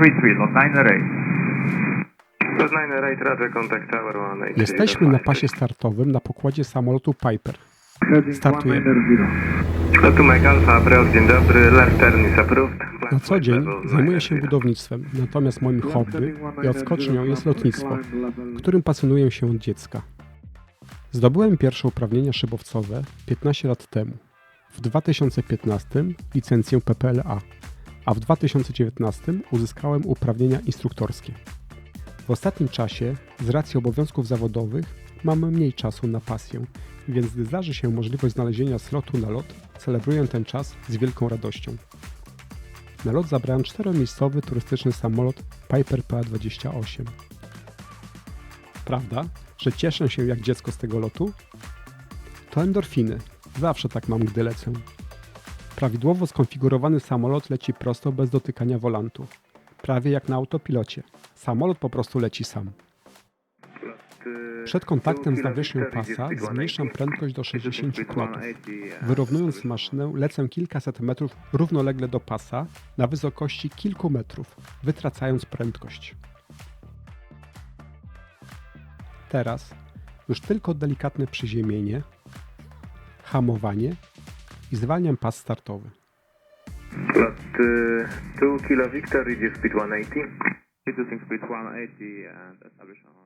33, lot 9 8. Plus 98, Roger, contact tower 180. Jesteśmy na pasie startowym na pokładzie samolotu Piper. Startujemy. Dzień dobry. Na co dzień zajmuję się budownictwem, natomiast moim hobby i odskocznią jest lotnictwo, którym pasjonuję się od dziecka. Zdobyłem pierwsze uprawnienia szybowcowe 15 lat temu. W 2015 licencję PPLA, a w 2019 uzyskałem uprawnienia instruktorskie. W ostatnim czasie, z racji obowiązków zawodowych, mam mniej czasu na pasję, więc gdy zdarzy się możliwość znalezienia slotu na lot, celebruję ten czas z wielką radością. Na lot zabrałem czteromiejscowy turystyczny samolot Piper PA-28. Prawda, że cieszę się jak dziecko z tego lotu? To endorfiny. Zawsze tak mam, gdy lecę. Prawidłowo skonfigurowany samolot leci prosto bez dotykania wolantu. Prawie jak na autopilocie. Samolot po prostu leci sam. Przed kontaktem z nawierzchnią pasa zmniejszam prędkość do 60 km. Wyrównując maszynę, lecę kilkaset metrów równolegle do pasa na wysokości kilku metrów, wytracając prędkość. Teraz już tylko delikatne przyziemienie, hamowanie i zwalniam pas startowy. Lot 2 Kilo Victor, speed 180. Reducing speed 180 and establish on